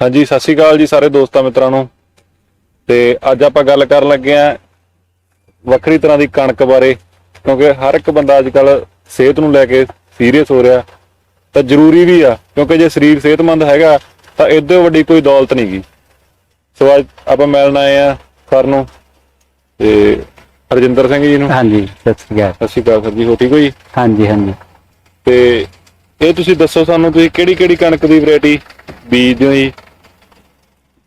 ਹਾਂਜੀ ਸਤਿ ਸ਼੍ਰੀ ਅਕਾਲ ਜੀ ਸਾਰੇ ਦੋਸਤਾਂ ਮਿੱਤਰਾਂ ਨੂੰ। ਤੇ ਅੱਜ ਆਪਾਂ ਗੱਲ ਕਰਨ ਲੱਗੇ ਆਂ ਵੱਖਰੀ ਤਰ੍ਹਾਂ ਦੀ ਕਣਕ ਬਾਰੇ ਕਿਉਂਕਿ ਹਰ ਇੱਕ ਬੰਦਾ ਅੱਜ ਕੱਲ ਸਿਹਤ ਨੂੰ ਲੈ ਕੇ ਸੀਰੀਅਸ ਹੋ ਰਿਹਾ। ਤਾਂ ਜ਼ਰੂਰੀ ਵੀ ਆ ਕਿਉਂਕਿ ਜੇ ਸਰੀਰ ਸਿਹਤਮੰਦ ਹੈਗਾ ਤਾਂ ਇਦੋਂ ਵੱਡੀ ਕੋਈ ਦੌਲਤ ਨਹੀਂ ਗੀ। ਸੋ ਅੱਜ ਆਪਾਂ ਮਿਲਣ ਆਏ ਆ ਸਰ ਨੂੰ ਤੇ ਹਰਜਿੰਦਰ ਸਿੰਘ ਜੀ ਨੂੰ। ਹਾਂਜੀ ਸਤਿ ਸ੍ਰੀ ਅਕਾਲ। ਸਤਿ ਸ਼੍ਰੀ ਅਕਾਲ ਸਰ ਜੀ ਹੋ ਠੀਕ ਹੋ ਜੀ? ਹਾਂਜੀ ਹਾਂਜੀ। ਤੇ ਇਹ ਤੁਸੀਂ ਦੱਸੋ ਸਾਨੂੰ ਤੁਸੀਂ ਕਿਹੜੀ ਕਿਹੜੀ ਕਣਕ ਦੀ ਵੈਰਾਈਟੀ ਬੀਜਦੇ ਹੋ ਜੀ?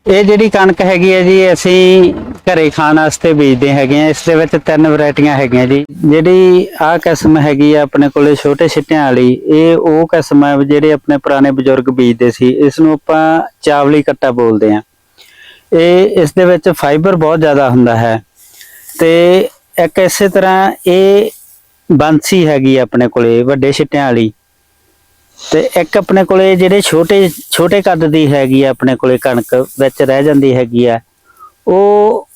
ਇਹ ਜਿਹੜੀ ਕਣਕ ਹੈਗੀ ਹੈ ਜੀ, ਅਸੀਂ ਘਰੇ ਖਾਣ ਵਾਸਤੇ ਬੀਜਦੇ ਹੈਗੇ ਆ ਇਸ ਦੇ ਵਿੱਚ ਤਿੰਨ ਵੈਰਾਈਟੀਆਂ ਹੈਗੀਆਂ ਜੀ। ਜਿਹੜੀ ਆਹ ਕਿਸਮ ਹੈਗੀ ਆ ਆਪਣੇ ਕੋਲੇ ਛੋਟੇ ਛਿੱਟਿਆਂ ਵਾਲੀ, ਇਹ ਉਹ ਕਿਸਮ ਹੈ ਜਿਹੜੇ ਆਪਣੇ ਪੁਰਾਣੇ ਬਜ਼ੁਰਗ ਬੀਜਦੇ ਸੀ। ਇਸ ਨੂੰ ਆਪਾਂ ਚਾਵਲੀ ਕੱਟਾ ਬੋਲਦੇ ਆ ਇਹ ਇਸ ਦੇ ਵਿੱਚ ਫਾਈਬਰ ਬਹੁਤ ਜ਼ਿਆਦਾ ਹੁੰਦਾ ਹੈ। ਤੇ ਇੱਕ ਇਸੇ ਤਰ੍ਹਾਂ ਇਹ ਬੰਸੀ ਹੈਗੀ ਆਪਣੇ ਕੋਲੇ ਵੱਡੇ ਛਿੱਟਿਆਂ ਵਾਲੀ। ਤੇ ਇੱਕ ਆਪਣੇ ਕੋਲੇ ਜਿਹੜੇ ਛੋਟੇ ਛੋਟੇ ਕੱਦ ਦੀ ਹੈਗੀ ਆ ਆਪਣੇ ਕੋਲੇ ਕਣਕ ਵਿੱਚ ਰਹਿ ਜਾਂਦੀ ਹੈਗੀ ਆ, ਉਹ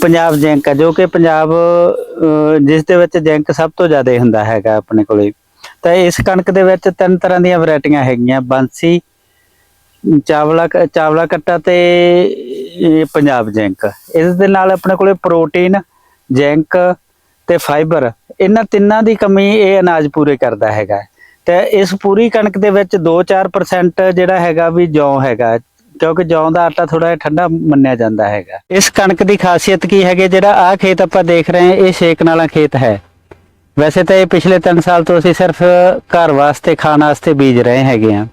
ਪੰਜਾਬ ਜੈਂਕ ਆ, ਜੋ ਕਿ ਪੰਜਾਬ ਜਿਸ ਦੇ ਵਿੱਚ ਜੈਂਕ ਸਭ ਤੋਂ ਜ਼ਿਆਦਾ ਹੁੰਦਾ ਹੈਗਾ ਆਪਣੇ ਕੋਲੇ। ਤਾਂ ਇਸ ਕਣਕ ਦੇ ਵਿੱਚ ਤਿੰਨ ਤਰ੍ਹਾਂ ਦੀਆਂ ਵੈਰਾਈਟੀਆਂ ਹੈਗੀਆਂ, ਬਾਂਸੀ, ਚਾਵਲਾ ਕ- ਚਾਵਲਾ ਕੱਟਾ ਤੇ ਪੰਜਾਬ ਜੈਂਕ। ਇਸ ਦੇ ਨਾਲ ਆਪਣੇ ਕੋਲੇ ਪ੍ਰੋਟੀਨ, ਜੈਂਕ ਤੇ ਫਾਈਬਰ, ਇਹਨਾਂ ਤਿੰਨਾਂ ਦੀ ਕਮੀ ਇਹ ਅਨਾਜ ਪੂਰੇ ਕਰਦਾ ਹੈਗਾ। ਤੇ ਇਸ ਪੂਰੀ ਕਣਕ ਦੇ ਵਿੱਚ 2-4% ਜਿਹੜਾ ਹੈਗਾ ਵੀ ਜੌਂ ਹੈਗਾ, ਕਿਉਂਕਿ ਜੌਂ ਦਾ ਆਟਾ ਥੋੜਾ ਜਿਹਾ ਠੰਡਾ ਮੰਨਿਆ ਜਾਂਦਾ ਹੈਗਾ। ਇਸ ਕਣਕ ਦੀ ਖਾਸੀਅਤ ਕੀ ਹੈਗੀ ਜਿਹੜਾ ਆਹ ਖੇਤ ਆਪਾਂ ਦੇਖ ਰਹੇ ਹਾਂ, ਇਹ ਛੇਕ ਨਾਲਾ ਖੇਤ ਹੈ। ਵੈਸੇ ਤਾਂ ਇਹ ਪਿਛਲੇ 3 ਸਾਲ ਤੋਂ ਅਸੀਂ ਸਿਰਫ ਘਰ ਵਾਸਤੇ, ਖਾਣ ਵਾਸਤੇ ਬੀਜ ਰਹੇ ਹੈਗੇ ਆ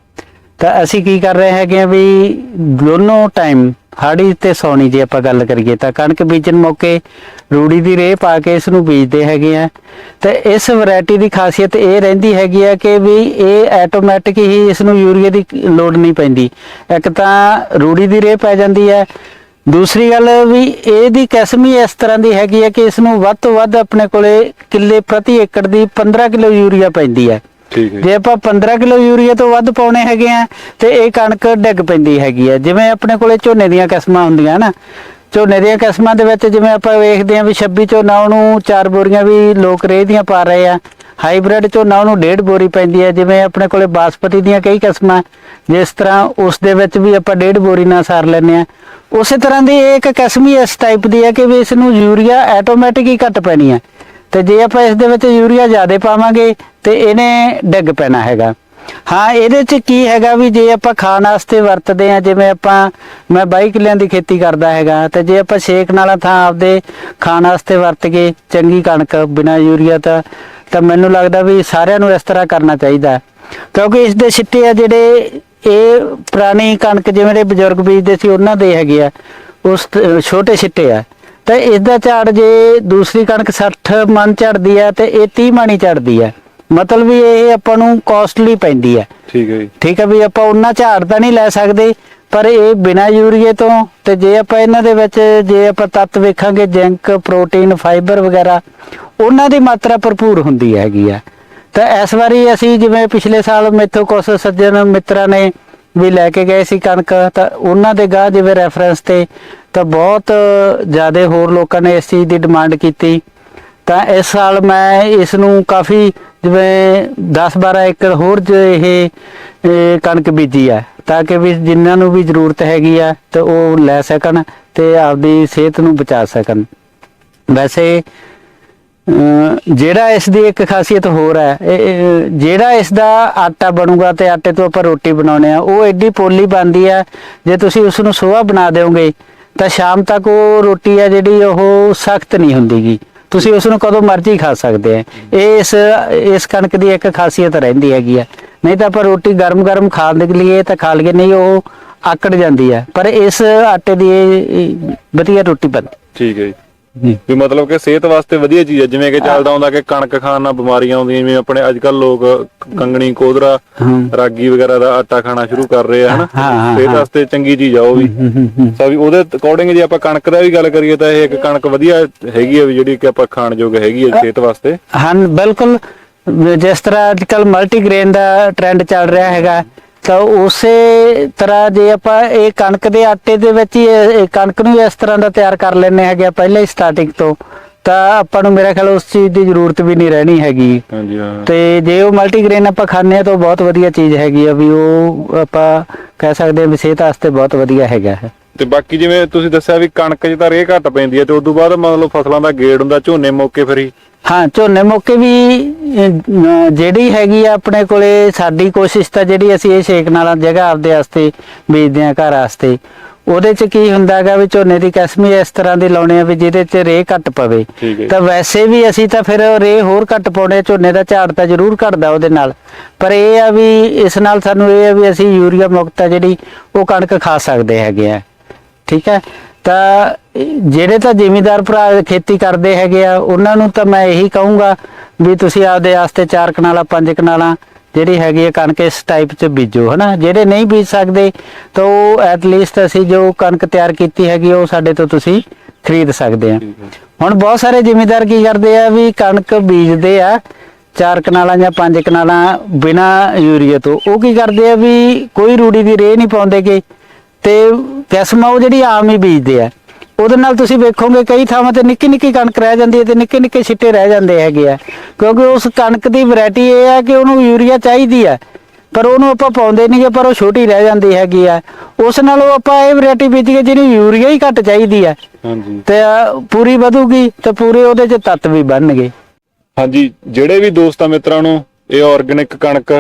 ਤਾਂ ਅਸੀਂ ਕੀ ਕਰ ਰਹੇ ਹੈਗੇ ਆ ਵੀ ਦੋਨੋਂ ਟਾਈਮ ਹਾੜੀ ਤੇ ਸੌਣੀ ਜੇ ਆਪਾਂ ਗੱਲ ਕਰੀਏ ਤਾਂ ਕਣਕ ਬੀਜਣ ਮੌਕੇ ਰੂੜੀ ਦੀ ਰੇਹ ਪਾ ਕੇ ਇਸ ਨੂੰ ਬੀਜਦੇ ਹੈਗੇ ਆ। ਤੇ ਇਸ ਵੈਰਾਈਟੀ ਦੀ ਖਾਸੀਅਤ ਇਹ ਰਹਿੰਦੀ ਹੈਗੀ ਆ ਕਿ ਵੀ ਇਹ ਆਟੋਮੈਟਿਕ ਹੀ ਇਸ ਨੂੰ ਯੂਰੀਆ ਦੀ ਲੋੜ ਨਹੀਂ ਪੈਂਦੀ। ਇੱਕ ਤਾਂ ਰੂੜੀ ਦੀ ਰੇਹ ਪੈ ਜਾਂਦੀ ਹੈ। ਦੂਸਰੀ ਗੱਲ ਵੀ ਇਹਦੀ ਕਿਸਮ ਹੀ ਇਸ ਤਰ੍ਹਾਂ ਦੀ ਹੈਗੀ ਹੈ ਕਿ ਇਸ ਨੂੰ ਵੱਧ ਤੋਂ ਵੱਧ ਆਪਣੇ ਕੋਲੇ ਕਿੱਲੇ ਪ੍ਰਤੀ ਏਕੜ ਦੀ 15 ਕਿਲੋ ਯੂਰੀਆ ਪੈਂਦੀ ਹੈ। ਠੀਕ ਹੈ ਜੇ। ਆਪਾਂ 15 ਕਿਲੋ ਯੂਰੀਆ ਤੋਂ ਵੱਧ ਪਾਉਣੇ ਹੈਗੇ ਆ, ਤੇ ਇਹ ਕਣਕ ਡਿੱਗ ਪੈਂਦੀ ਹੈਗੀ ਆ। ਜਿਵੇਂ ਆਪਣੇ ਕੋਲੇ ਝੋਨੇ ਦੀਆਂ ਕਿਸਮਾਂ ਹੁੰਦੀਆਂ ਨਾ, ਝੋਨੇ ਦੀਆਂ ਕਿਸਮਾਂ ਦੇ ਵਿੱਚ ਜਿਵੇਂ ਆਪਾਂ ਵੇਖਦੇ ਆ ਵੀ 26 ਝੋਨਾ ਉਹਨੂੰ ਚਾਰ ਬੋਰੀਆਂ ਵੀ ਲੋਕ ਰੇਹ ਦੀਆਂ ਪਾ ਰਹੇ ਆ। ਹਾਈਬ੍ਰਿਡ ਝੋਨਾ ਉਹਨੂੰ ਡੇਢ ਬੋਰੀ ਪੈਂਦੀ ਹੈ ਜਿਵੇਂ ਆਪਣੇ ਕੋਲੇ ਬਾਸਪਤੀ ਦੀਆਂ ਕਈ ਕਿਸਮਾਂ, ਜਿਸ ਤਰ੍ਹਾਂ ਉਸ ਦੇ ਵਿੱਚ ਵੀ ਆਪਾਂ ਡੇਢ ਬੋਰੀ ਨਾਲ ਸਾਰ ਲੈਂਦੇ ਆ ਉਸੇ ਤਰ੍ਹਾਂ ਦੀ ਇਹ ਇੱਕ ਕਿਸਮ ਹੀ ਇਸ ਟਾਈਪ ਦੀ ਹੈ ਕਿ ਵੀ ਇਸ ਨੂੰ ਯੂਰੀਆ ਆਟੋਮੈਟਿਕ ਹੀ ਘੱਟ ਪੈਣੀ ਹੈ ਤੇ ਜੇ ਆਪਾਂ ਇਸ ਦੇ ਵਿੱਚ ਯੂਰੀਆ ਜ਼ਿਆਦਾ ਪਾਵਾਂਗੇ ਤੇ ਇਹਨੇ ਡਿੱਗ ਪੈਣਾ ਹੈਗਾ। ਹਾਂ, ਇਹਦੇ ਚ ਕੀ ਹੈਗਾ ਵੀ ਜੇ ਆਪਾਂ ਖਾਣ ਵਾਸਤੇ ਵਰਤਦੇ ਆ ਜਿਵੇਂ ਆਪਾਂ, ਮੈਂ 22 ਕਿੱਲਿਆਂ ਦੀ ਖੇਤੀ ਕਰਦਾ ਹੈਗਾ, ਤੇ ਜੇ ਆਪਾਂ ਛੇਕ ਨਾਲਾ ਥਾਂ ਆਪਦੇ ਖਾਣ ਵਾਸਤੇ ਵਰਤ ਕੇ ਚੰਗੀ ਕਣਕ ਬਿਨਾ ਯੂਰੀਆ ਤਾਂ ਤਾਂ ਮੈਨੂੰ ਲੱਗਦਾ ਵੀ ਸਾਰਿਆਂ ਨੂੰ ਇਸ ਤਰ੍ਹਾਂ ਕਰਨਾ ਚਾਹੀਦਾ ਕਿਉਂਕਿ ਇਸ ਦੇ ਸਿੱਟੇ ਆ ਜਿਹੜੇ ਇਹ ਪੁਰਾਣੀ ਕਣਕ, ਜਿਵੇਂ ਦੇ ਬਜ਼ੁਰਗ ਬੀਜਦੇ ਸੀ, ਉਹਨਾਂ ਦੇ ਹੈਗੇ ਆ। ਉਸ ਛੋਟੇ ਸਿੱਟੇ ਆ। ਤਾਂ ਇਸ ਦਾ ਝਾੜ ਜੇ ਦੂਸਰੀ ਕਣਕ 60 ਮਣ ਝੜਦੀ ਆ ਤੇ ਇਹ 30 ਮਣ ਹੀ ਝੜਦੀ ਆ ਮਤਲਬ ਵੀ ਇਹ ਆਪਾਂ ਨੂੰ ਕਾਸਟਲੀ ਪੈਂਦੀ ਆ ਠੀਕ ਹੈ ਜੀ। ਠੀਕ ਹੈ ਵੀ ਆਪਾਂ ਉਹਨਾਂ ਝਾੜ ਤਾਂ ਨਹੀਂ ਲੈ ਸਕਦੇ ਪਰ ਇਹ ਬਿਨਾ ਯੂਰੀਏ ਤੋਂ ਤੇ ਜੇ ਆਪਾਂ ਇਹਨਾਂ ਦੇ ਵਿੱਚ ਜੇ ਆਪਾਂ ਤੱਤ ਵੇਖਾਂਗੇ ਜ਼ਿੰਕ ਪ੍ਰੋਟੀਨ ਫਾਈਬਰ ਵਗੈਰਾ ਉਹਨਾਂ ਦੀ ਮਾਤਰਾ ਭਰਪੂਰ ਹੁੰਦੀ ਹੈਗੀ ਆ ਤਾਂ ਇਸ ਵਾਰੀ ਅਸੀਂ ਜਿਵੇਂ ਪਿਛਲੇ ਸਾਲ ਮੇਥੋਂ ਕੁਝ ਸੱਜਣ ਮਿੱਤਰਾਂ ਨੇ ਵੀ ਲੈ ਕੇ ਗਏ ਸੀ ਕਣਕ ਤਾਂ ਉਹਨਾਂ ਦੇ ਗਾਹ ਜਿਵੇਂ ਰੈਫਰੈਂਸ ਤੇ ਤਾਂ ਬਹੁਤ ਜ਼ਿਆਦਾ ਹੋਰ ਲੋਕਾਂ ਨੇ ਇਸ ਚੀਜ਼ ਦੀ ਡਿਮਾਂਡ ਕੀਤੀ। ਤਾਂ ਇਸ ਸਾਲ ਮੈਂ ਇਸ ਨੂੰ ਕਾਫੀ ਜਿਵੇਂ 10-12 ਏਕੜ ਹੋਰ ਇਹ ਕਣਕ ਬੀਜੀ ਆ ਤਾਂ ਕਿ ਵੀ ਜਿਨ੍ਹਾਂ ਨੂੰ ਵੀ ਜ਼ਰੂਰਤ ਹੈਗੀ ਆ ਤੇ ਉਹ ਲੈ ਸਕਣ ਤੇ ਆਪਦੀ ਸਿਹਤ ਨੂੰ ਬਚਾ ਸਕਣ। ਵੈਸੇ, ਅਮ ਜਿਹੜਾ ਇਸ ਦੀ ਇੱਕ ਖਾਸੀਅਤ ਹੋਰ ਹੈ ਜਿਹੜਾ ਇਸ ਦਾ ਆਟਾ ਬਣੂਗਾ ਤੇ ਆਟੇ ਤੋਂ ਆਪਾਂ ਰੋਟੀ ਬਣਾਉਨੇ ਆ ਉਹ ਐਡੀ ਪੋਲੀ ਬਣਦੀ ਆ ਜੇ ਤੁਸੀਂ ਉਸ ਨੂੰ ਸੋਹਾ ਬਣਾ ਦਿਓਗੇ ਤਾਂ ਸ਼ਾਮ ਤੱਕ ਉਹ ਰੋਟੀ ਆ ਜਿਹੜੀ ਉਹ ਸਖਤ ਨਹੀਂ ਹੁੰਦੀਗੀ। ਤੁਸੀਂ ਉਸ ਨੂੰ ਕਦੋਂ ਮਰਜ਼ੀ ਖਾ ਸਕਦੇ ਆ। ਇਹ ਇਸ ਇਸ ਕਣਕ ਦੀ ਇੱਕ ਖਾਸੀਅਤ ਰਹਿੰਦੀ ਹੈਗੀ ਆ। ਨਹੀਂ ਤਾਂ ਆਪਾਂ ਰੋਟੀ ਗਰਮ-ਗਰਮ ਖਾਣ ਦੇ ਲਈਏ ਤਾਂ ਖਾ ਲਈਏ ਨਹੀਂ ਉਹ ਆਕੜ ਜਾਂਦੀ ਆ। ਪਰ ਇਸ ਆਟੇ ਦੀ ਇਹ- ਵਧੀਆ ਰੋਟੀ ਬਣਦੀ ਠੀਕ ਹੈ ਜੀ। ਵੀ ਮਤਲਬ ਕਿ ਸਿਹਤ ਵਾਸਤੇ ਵਧੀਆ ਚੀਜ਼ ਹੈ ਜਿਵੇਂ ਕਿ ਚੱਲਦਾ ਹੁੰਦਾ ਕਿ ਕਣਕ ਖਾਣ ਨਾਲ ਬਿਮਾਰੀਆਂ ਆਉਂਦੀਆਂ ਜਿਵੇਂ ਆਪਣੇ ਅੱਜ ਕੱਲ ਲੋਕ ਕੰਗਣੀ ਕੋਦਰਾ ਹਾਂ। ਰਾਗੀ ਵਗੈਰਾ ਦਾ ਆਟਾ ਖਾਣਾ ਸ਼ੁਰੂ ਕਰ ਰਹੇ ਆ ਹਨਾ? ਸਿਹਤ ਵਾਸਤੇ ਚੰਗੀ ਚੀਜ਼ ਆ ਉਹ ਵੀ। ਸੋ ਵੀ ਉਹਦੇ ਅਕੋਰਡਿੰਗ ਜੇ ਆਪਾਂ ਕਣਕ ਦਾ ਵੀ ਗੱਲ ਕਰੀਏ ਤਾਂ ਇਹ ਇੱਕ ਕਣਕ ਵਧੀਆ ਹੈਗੀ ਆ ਵੀ ਜਿਹੜੀ ਕਿ ਆਪਾਂ ਖਾਣ ਯੋਗ ਹੈਗੀ ਆ ਸਿਹਤ ਵਾਸਤੇ। ਹਾਂ ਬਿਲਕੁਲ। ਜਿਸ ਤਰ੍ਹਾਂ ਅੱਜਕੱਲ ਮਲਟੀਗ੍ਰੇਨ ਦਾ ਟ੍ਰੈਂਡ ਚੱਲ ਰਿਹਾ ਹੈਗਾ। ਤਾਂ ਉਸੇ ਤਰ੍ਹਾਂ ਜੇ ਆਪਾਂ ਇਹ ਕਣਕ ਦੇ ਆਟੇ ਦੇ ਵਿੱਚ ਹੀ ਇਹ ਇਹ ਕਣਕ ਨੂੰ ਇਸ ਤਰ੍ਹਾਂ ਦਾ ਤਿਆਰ ਕਰ ਲੈਣੇ ਹੈਗੇ ਆ ਪਹਿਲਾਂ ਹੀ ਸਟਾਰਟਿੰਗ ਤੋਂ। ਤਾਂ ਆਪਾਂ ਨੂੰ ਮੇਰਾ ਖਿਆਲ ਉਸ ਚੀਜ਼ ਦੀ ਜ਼ਰੂਰਤ ਵੀ ਨਹੀਂ ਰਹਿਣੀ ਹੈਗੀ। ਹਾਂਜੀ ਹਾਂ। ਤੇ ਜੇ ਉਹ ਮਲਟੀਗ੍ਰੇਨ ਆਪਾਂ ਖਾਂਦੇ ਆ ਤਾਂ ਉਹ ਬਹੁਤ ਵਧੀਆ ਚੀਜ਼ ਹੈਗੀ ਆ ਵੀ ਉਹ ਆਪਾਂ ਕਹਿ ਸਕਦੇ ਆ ਵੀ ਸਿਹਤ ਵਾਸਤੇ ਬਹੁਤ ਵਧੀਆ ਹੈਗਾ ਹੈ ਤੇ ਬਾਕੀ ਜਿਵੇਂ ਤੁਸੀਂ ਦੱਸਿਆ ਵੀ ਕਣਕ 'ਚ ਤਾਂ ਰੇਹ ਘੱਟ ਪੈਂਦੀ ਹੈ ਤੇ ਉਸ ਤੋਂ ਬਾਅਦ ਮਤਲਬ ਫਸਲਾਂ ਦਾ ਗੇੜ ਹੁੰਦਾ ਝੋਨੇ ਮੌਕੇ ਫਿਰ ਹੀ। ਹਾਂ ਝੋਨੇ ਮੌਕੇ ਵੀ ਅਹ, ਜਿਹੜੀ ਹੈਗੀ ਆ ਆਪਣੇ ਕੋਲੇ ਸਾਡੀ ਕੋਸ਼ਿਸ਼ ਤਾਂ ਜਿਹੜੀ ਅਸੀਂ ਇਹ ਛੇਕ ਨਾਲਾਂ ਜਗ੍ਹਾ ਆਪਦੇ ਵਾਸਤੇ ਬੀਜਦੇ ਆ ਘਰ ਵਾਸਤੇ। ਉਹਦੇ ਚ ਕੀ ਹੁੰਦਾ ਹੈਗਾ ਵੀ ਝੋਨੇ ਦੀ ਕਿਸਮ ਇਸ ਤਰ੍ਹਾਂ ਦੀ ਲਾਉਣੇ ਆ ਵੀ ਜਿਹਦੇ ਚ ਰੇਹ ਘੱਟ ਪਵੇ। ਠੀਕ ਹੈ। ਤਾਂ ਵੈਸੇ ਵੀ ਅਸੀਂ ਤਾਂ ਫਿਰ ਰੇਹ ਹੋਰ ਘੱਟ ਪਾਉਣੇ ਆ, ਝੋਨੇ ਦਾ ਝਾੜ ਤਾਂ ਜ਼ਰੂਰ ਘਟਦਾ ਉਹਦੇ ਨਾਲ। ਪਰ ਇਹ ਆ ਵੀ ਇਸ ਨਾਲ ਸਾਨੂੰ ਇਹ ਆ ਵੀ ਅਸੀਂ ਯੂਰੀਆ ਮੁਕਤ ਆ ਜਿਹੜੀ ਉਹ ਕਣਕ ਖਾ ਸਕਦੇ ਹੈਗੇ ਆ। ਠੀਕ ਹੈ? ਤਾਂ ਇਹ ਜਿਹੜੇ ਤਾਂ ਜ਼ਿਮੀਦਾਰ ਭਰਾ ਖੇਤੀ ਕਰਦੇ ਹੈਗੇ ਆ ਉਹਨਾਂ ਨੂੰ ਤਾਂ ਮੈਂ ਇਹੀ ਕਹੂੰਗਾ ਵੀ ਤੁਸੀਂ ਆਪਦੇ ਵਾਸਤੇ ਚਾਰ ਕਨਾਲਾਂ ਪੰਜ ਕਨਾਲਾਂ ਜਿਹੜੀ ਹੈਗੀ ਹੈ ਕਣਕ ਇਸ ਟਾਈਪ ਚ ਬੀਜੋ ਹਨਾ? ਜਿਹੜੇ ਨਹੀਂ ਬੀਜ ਸਕਦੇ ਤਾਂ ਉਹ ਐਟ ਲੀਸਟ ਅਸੀਂ ਜੋ ਕਣਕ ਤਿਆਰ ਕੀਤੀ ਹੈਗੀ ਉਹ ਸਾਡੇ ਤੋਂ ਤੁਸੀਂ ਖਰੀਦ ਸਕਦੇ ਆ। ਹੁਣ ਬਹੁਤ ਸਾਰੇ ਜ਼ਿਮੀਦਾਰ ਕੀ ਕਰਦੇ ਆ ਵੀ ਕਣਕ ਬੀਜਦੇ ਆ ਚਾਰ ਕਨਾਲਾਂ ਜਾਂ ਪੰਜ ਕਨਾਲਾਂ ਬਿਨਾ ਯੂਰੀਆ ਤੋਂ। ਉਹ ਕੀ ਕਰਦੇ ਆ ਵੀ ਕੋਈ ਰੂੜੀ ਦੀ ਰੇਹ ਨਹੀਂ ਪਾਉਂਦੇਗੇ ਤੇ ਕਿਸਮ ਉਹ ਜਿਹੜੀ ਆਮ ਹੀ ਬੀਜਦੇ ਆ। ਉਹਦੇ ਨਾਲ ਤੁਸੀਂ ਵੇਖੋਗੇ ਕਈ ਥਾਵਾਂ ਤੇ ਨਿੱਕੀ ਨਿੱਕੀ ਕਣਕ ਰਹਿ ਜਾਂਦੀ ਹੈ ਤੇ ਨਿੱਕੇ ਨਿੱਕੇ ਛਿੱਟੇ ਰਹਿ ਜਾਂਦੇ ਹੈਗੇ ਆ। ਕਿਉਂਕਿ ਉਸ ਕਣਕ ਦੀ ਵੈਰਾਈਟੀ ਇਹ ਆ ਕਿ ਉਹਨੂੰ ਯੂਰੀਆ ਚਾਹੀਦੀ ਆ। ਪਰ ਉਹਨੂੰ ਆਪਾਂ ਪਾਉਂਦੇ ਨਹੀਂਗੇ ਪਰ ਉਹ ਛੋਟੀ ਰਹਿ ਜਾਂਦੀ ਹੈਗੀ ਆ। ਉਸ ਨਾਲੋਂ ਆਪਾਂ ਇਹ ਵੈਰਾਈਟੀ ਬੀਜੀਏ ਜਿਹਨੂੰ ਯੂਰੀਆ ਹੀ ਘੱਟ ਚਾਹੀਦੀ ਆ। ਹਾਂਜੀ। ਤੇ ਪੂਰੀ ਵਧੂਗੀ ਤੇ ਪੂਰੇ ਉਹਦੇ ਚ ਤੱਤ ਵੀ ਬਣਨਗੇ। ਹਾਂਜੀ ਜਿਹੜੇ ਵੀ ਦੋਸਤਾਂ ਮਿੱਤਰਾਂ ਨੂੰ ਇਹ ਆਰਗੈਨਿਕ ਕਣਕ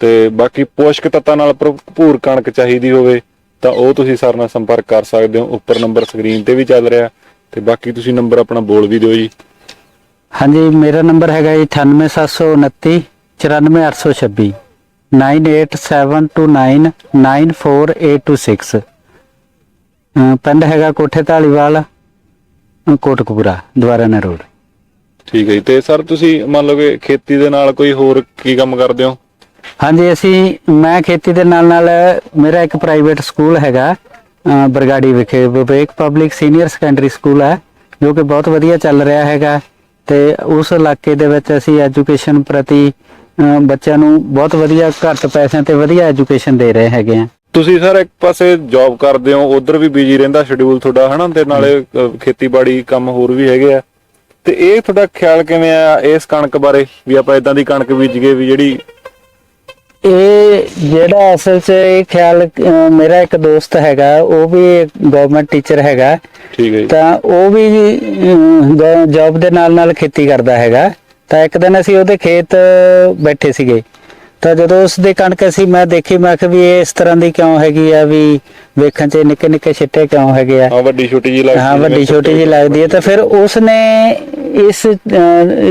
ਤੇ ਬਾਕੀ ਪੋਸ਼ਕ ਤੱਤਾਂ ਨਾਲ ਭਰਪੂਰ ਕਣਕ ਚਾਹੀਦੀ ਹੋਵੇ ਤਾਂ ਉਹ ਤੁਸੀਂ ਸਰ ਨਾਲ ਸੰਪਰਕ ਕਰ ਸਕਦੇ ਹੋ ਉੱਪਰ ਨੰਬਰ ਸਕਰੀਨ ਤੇ ਵੀ ਚੱਲ ਰਿਹਾ ਤੇ ਬਾਕੀ ਤੁਸੀਂ ਨੰਬਰ ਆਪਣਾ ਬੋਲ ਵੀ ਦਿਓ ਜੀ ਹਾਂਜੀ ਮੇਰਾ ਨੰਬਰ ਹੈਗਾ ਜੀ 98729 94826 9872994826 ਪਿੰਡ ਹੈਗਾ ਕੋਠੇ ਢਾਲੀਵਾਲ ਅਹ ਕੋਟਕਪੂਰਾ ਦੁਆਰਾਨਾ ਰੋਡ ਠੀਕ ਹੈ ਜੀ ਤੇ ਸਰ ਤੁਸੀਂ ਮੰਨ ਲਓ ਕਿ ਖੇਤੀ ਦੇ ਨਾਲ ਕੋਈ ਹੋਰ ਕੀ ਕੰਮ ਕਰਦੇ ਹੋ ਹਾਂਜੀ, ਅਸੀਂ, ਮੈਂ ਖੇਤੀ ਦੇ ਨਾਲ ਨਾਲ ਮੇਰਾ ਇੱਕ ਪ੍ਰਾਈਵੇਟ ਸਕੂਲ ਹੈਗਾ ਬਰਗਾੜੀ ਵਿਖੇ। Vivek public senior secondary school ਹੈ, ਜੋ ਕਿ ਬਹੁਤ ਵਧੀਆ ਚੱਲ ਰਿਹਾ ਹੈਗਾ ਤੇ ਉਸ ਇਲਾਕੇ ਦੇ ਵਿੱਚ ਅਸੀਂ ਐਜੂਕੇਸ਼ਨ ਪ੍ਰਤੀ ਬੱਚਿਆਂ ਨੂੰ ਬਹੁਤ ਵਧੀਆ ਘੱਟ ਪੈਸਿਆਂ ਤੇ ਵਧੀਆ ਐਜੂਕੇਸ਼ਨ ਦੇ ਰਹੇ ਹੈਗੇ ਆ ਤੁਸੀਂ ਸਰ ਇੱਕ ਪਾਸੇ ਜੌਬ ਕਰਦੇ ਹੋ, ਉਧਰ ਵੀ ਬਿਜ਼ੀ ਰਹਿੰਦਾ ਸ਼ਡਿਊਲ ਤੁਹਾਡਾ, ਹਨਾ? ਤੇ ਨਾਲੇ ਖੇਤੀਬਾੜੀ ਕੰਮ ਹੋਰ ਵੀ ਹੈਗੇ ਆ। ਤੇ ਇਹ ਤੁਹਾਡਾ ਖਿਆਲ ਕਿਵੇਂ ਆ ਇਸ ਕਣਕ ਬਾਰੇ, ਵੀ ਆਪਾਂ ਇਦਾਂ ਦੀ ਕਣਕ ਬੀਜੀਏ ਵੀ ਜਿਹੜੀ ਇਹ ਜਿਹੜਾ ਅਸਲ 'ਚ ਇਹ ਖਿਆਲ ਅਹ ਮੇਰਾ ਇੱਕ ਦੋਸਤ ਹੈਗਾ ਉਹ ਵੀ ਗਵਰਨਮੈਂਟ ਟੀਚਰ ਹੈਗਾ। ਠੀਕ ਹੈ ਜੀ। ਤਾਂ ਉਹ ਵੀ ਜੌਬ ਦੇ ਨਾਲ ਨਾਲ ਖੇਤੀ ਕਰਦਾ ਹੈਗਾ। ਤਾਂ ਇੱਕ ਦਿਨ ਅਸੀਂ ਉਹਦੇ ਖੇਤ ਬੈਠੇ ਸੀਗੇ। ਤਾਂ ਜਦੋਂ ਉਸ ਦੇ ਕਣਕ ਅਸੀਂ ਮੈਂ ਦੇਖੀ ਮੈਂ ਕਿਹਾ ਵੀ ਇਹ ਇਸ ਤਰ੍ਹਾਂ ਦੀ ਕਿਉਂ ਹੈਗੀ ਆ ਵੀ ਵੇਖਣ 'ਚ ਨਿੱਕੇ ਨਿੱਕੇ ਛਿੱਟੇ ਕਿਉਂ ਹੈਗੇ ਆ? ਹਾਂ ਵੱਡੀ ਛੋਟੀ ਜੀ ਲੱਗਦੀ ਹਾਂ ਵੱਡੀ ਛੋਟੀ ਜੀ ਲੱਗਦੀ ਹੈ। ਤਾਂ ਫਿਰ ਉਸ ਨੇ ਇਸ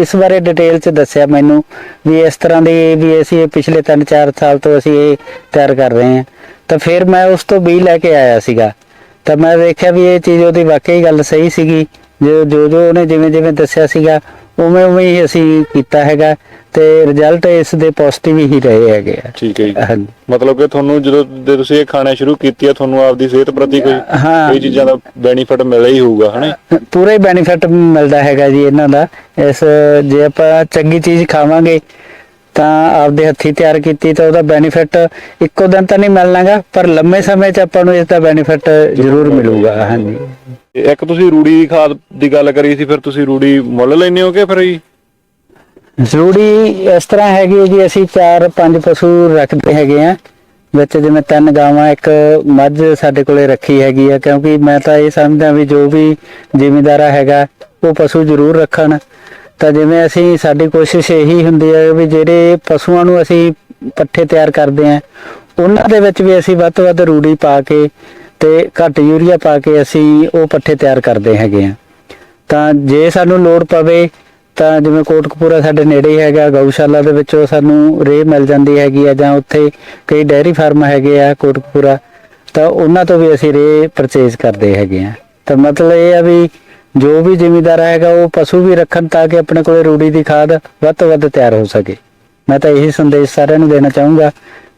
ਇਸ ਬਾਰੇ ਡਿਟੇਲ ਚ ਦੱਸਿਆ ਮੈਨੂੰ ਵੀ ਇਸ ਤਰ੍ਹਾਂ ਦੀ ਵੀ ਅਸੀਂ ਪਿਛਲੇ 3-4 ਸਾਲ ਤੋਂ ਅਸੀਂ ਇਹ ਤਿਆਰ ਕਰ ਰਹੇ ਹਾਂ। ਤਾਂ ਫਿਰ ਮੈਂ ਉਸ ਤੋਂ ਬੀ ਲੈ ਕੇ ਆਇਆ ਸੀਗਾ। ਤਾਂ ਮੈਂ ਦੇਖਿਆ ਵੀ ਇਹ ਚੀਜ਼ ਉਹਦੀ ਵਾਕਈ ਗੱਲ ਸਹੀ ਸੀਗੀ। ਜੋ ਜੋ ਜੋ ਉਹਨੇ ਜਿਵੇਂ ਜਿਵੇਂ ਦੱਸਿਆ ਸੀਗਾ ਉਵੇਂ ਉਵੇਂ ਹੀ ਅਸੀਂ ਕੀਤਾ ਹੈਗਾ ਤੇ ਰਿਜ਼ਲਟ ਇਸ ਦੇ ਪੋਜ਼ਿਟਿਵ ਹੀ ਰਹੇ ਹੈਗੇ ਆ। ਠੀਕ ਹੈ ਜੀ। ਹਾਂਜੀ। ਮਤਲਬ ਕਿ ਤੁਹਾਨੂੰ ਜਦੋਂ ਦੇ ਤੁਸੀਂ ਇਹ ਖਾਣਾ ਸ਼ੁਰੂ ਕੀਤੀ ਆ ਤੁਹਾਨੂੰ ਆਪਦੀ ਸਿਹਤ ਪ੍ਰਤੀ ਕੋਈ ਹਾਂ। ਕੋਈ ਚੀਜ਼ਾਂ ਦਾ ਬੈਨੀਫਿਟ ਮਿਲਿਆ ਹੀ ਹੋਊਗਾ ਹਨਾ ਪੂਰਾ ਹੀ ਬੈਨੀਫਿਟ ਮਿਲਦਾ ਹੈਗਾ ਜੀ ਇਹਨਾਂ ਦਾ। ਇਸ ਜੇ ਆਪਾਂ ਚੰਗੀ ਚੀਜ਼ ਖਾਵਾਂਗੇ ਤਾਂ ਆਪਦੇ ਹੱਥੀ ਤਿਆਰ ਕੀਤੀ ਤਾਂ ਉਹਦਾ ਬੈਨੀਫਿਟ ਇੱਕੋ ਦਿਨ ਤਾਂ ਨਹੀਂ ਮਿਲਣਾਗਾ ਪਰ ਲੰਮੇ ਸਮੇਂ 'ਚ ਆਪਾਂ ਨੂੰ ਇਸ ਦਾ ਬੈਨੀਫਿਟ ਜ਼ਰੂਰ ਮਿਲੂਗਾ। ਹਾਂਜੀ। ਇੱਕ ਤੁਸੀਂ ਰੂੜੀ ਦੀ ਖਾਦ ਦੀ ਗੱਲ ਕਰੀ ਸੀ ਫਿਰ ਤੁਸੀਂ ਰੂੜੀ ਮੁੱਲ ਲੈਂਦੇ ਹੋ ਕਿ ਫਿਰ ਜੀ? ਜ਼ਰੂਰੀ ਇਸ ਤਰ੍ਹਾਂ ਹੈਗੀ ਹੈ ਜੀ ਅਸੀਂ ਚਾਰ ਪੰਜ ਪਸ਼ੂ ਰੱਖਦੇ ਹੈਗੇ ਆ ਵਿੱਚ ਜਿਵੇਂ ਤਿੰਨ ਗਾਵਾਂ ਇੱਕ ਮੱਝ ਸਾਡੇ ਕੋਲੇ ਰੱਖੀ ਹੈਗੀ ਆ ਕਿਉਂਕਿ ਮੈਂ ਤਾਂ ਇਹ ਸਮਝਦਾ ਵੀ ਜੋ ਵੀ ਜ਼ਿਮੀਂਦਾਰਾ ਹੈਗਾ ਉਹ ਪਸ਼ੂ ਜ਼ਰੂਰ ਰੱਖਣ। ਤਾਂ ਜਿਵੇਂ ਅਸੀਂ, ਸਾਡੀ ਕੋਸ਼ਿਸ਼ ਇਹੀ ਹੁੰਦੀ ਹੈ ਵੀ ਜਿਹੜੇ ਪਸ਼ੂਆਂ ਨੂੰ ਅਸੀਂ ਪੱਠੇ ਤਿਆਰ ਕਰਦੇ ਆ ਉਹਨਾਂ ਦੇ ਵਿੱਚ ਵੀ ਅਸੀਂ ਵੱਧ ਤੋਂ ਵੱਧ ਰੂੜੀ ਪਾ ਕੇ ਤੇ ਘੱਟ ਯੂਰੀਆ ਪਾ ਕੇ ਅਸੀਂ ਉਹ ਪੱਠੇ ਤਿਆਰ ਕਰਦੇ ਹੈਗੇ ਆ ਤਾਂ ਜੇ ਸਾਨੂੰ ਲੋੜ ਪਵੇ, ਤਾਂ ਜਿਵੇਂ ਕੋਟਕਪੂਰਾ ਸਾਡੇ ਨੇੜੇ ਹੈਗਾ, ਗਊਸ਼ਾਲਾ ਦੇ ਵਿੱਚੋਂ ਸਾਨੂੰ ਰੇਹ ਮਿਲ ਜਾਂਦੀ ਹੈਗੀ ਆ ਜਾਂ ਉੱਥੇ ਕਈ ਡੈਰੀ ਫਾਰਮ ਹੈਗੇ ਆ ਕੋਟਕਪੂਰਾ, ਤਾਂ ਉਹਨਾਂ ਤੋਂ ਵੀ ਅਸੀਂ ਰੇਹ ਪਰਚੇਜ਼ ਕਰਦੇ ਹੈਗੇ ਆ ਤਾਂ ਮਤਲਬ ਇਹ ਆ ਵੀ ਜੋ ਵੀ ਜ਼ਿਮੀਦਾਰ ਹੈਗਾ ਉਹ ਪਸ਼ੂ ਵੀ ਰੱਖਣ ਤਾਂ ਕਿ ਆਪਣੇ ਕੋਲੇ ਰੂੜੀ ਦੀ ਖਾਦ ਵੱਧ ਤੋਂ ਵੱਧ ਤਿਆਰ ਹੋ ਸਕੇ। ਮੈਂ ਤਾਂ ਇਹੀ ਸੰਦੇਸ਼ ਸਾਰਿਆਂ ਨੂੰ ਦੇਣਾ ਚਾਹੂੰਗਾ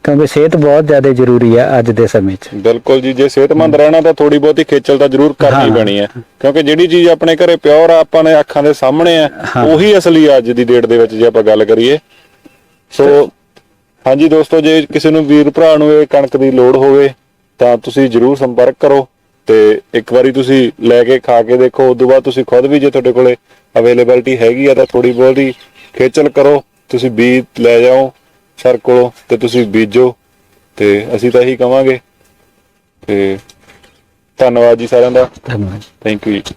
ਕਿਉਂਕਿ ਸਿਹਤ ਬਹੁਤ ਜ਼ਿਆਦਾ ਜ਼ਰੂਰੀ ਆ ਅੱਜ ਦੇ ਸਮੇਂ 'ਚ। ਬਿਲਕੁਲ ਜੀ ਜੇ ਸਿਹਤਮੰਦ ਰਹਿਣਾ ਤਾਂ ਥੋੜੀ ਬਹੁਤੀ ਖੇਚਲ ਤਾਂ ਜ਼ਰੂਰ ਕਰਨੀ। ਪੈਣੀ ਹੈ ਕਿਉਂਕਿ ਜਿਹੜੀ ਚੀਜ਼ ਆਪਣੇ ਘਰੇ ਪਿਓਰ ਆ ਆਪਾਂ ਨੇ ਅੱਖਾਂ ਦੇ ਸਾਹਮਣੇ ਆ। ਉਹੀ ਅਸਲੀ ਅੱਜ ਦੀ ਡੇਟ ਦੇ ਵਿੱਚ ਜੇ ਆਪਾਂ ਗੱਲ ਕਰੀਏ। ਸੋ ਹਾਂਜੀ ਦੋਸਤੋ ਜੇ ਕਿਸੇ ਨੂੰ ਵੀਰ ਭਰਾ ਨੂੰ ਇਹ ਕਣਕ ਦੀ ਲੋੜ ਹੋਵੇ ਤਾਂ ਤੁਸੀਂ ਜਰੂਰ ਸੰਪਰਕ ਕਰੋ। ਤੇ ਇੱਕ ਵਾਰੀ ਤੁਸੀਂ ਲੈ ਕੇ ਖਾ ਕੇ ਦੇਖੋ ਉਸ ਤੋਂ ਬਾਅਦ ਤੁਸੀਂ ਖੁਦ ਵੀ ਜੇ ਤੁਹਾਡੇ ਕੋਲੇ ਅਵੇਲੇਬਿਲਟੀ ਹੈਗੀ ਆ ਤਾਂ ਥੋੜੀ ਬਹੁਤੀ ਖੇਚਲ ਕਰੋ। ਤੁਸੀਂ ਬੀਜ ਲੈ ਜਾਓ ਸਰ ਕੋਲੋਂ ਤੇ ਤੁਸੀਂ ਬੀਜੋ ਤੇ ਅਸੀਂ ਤਾਂ ਇਹੀ ਕਵਾਂਗੇ। ਤੇ ਧੰਨਵਾਦ ਜੀ ਸਾਰਿਆਂ ਦਾ। ਧੰਨਵਾਦ ਥੈਂਕ ਯੂ ਜੀ।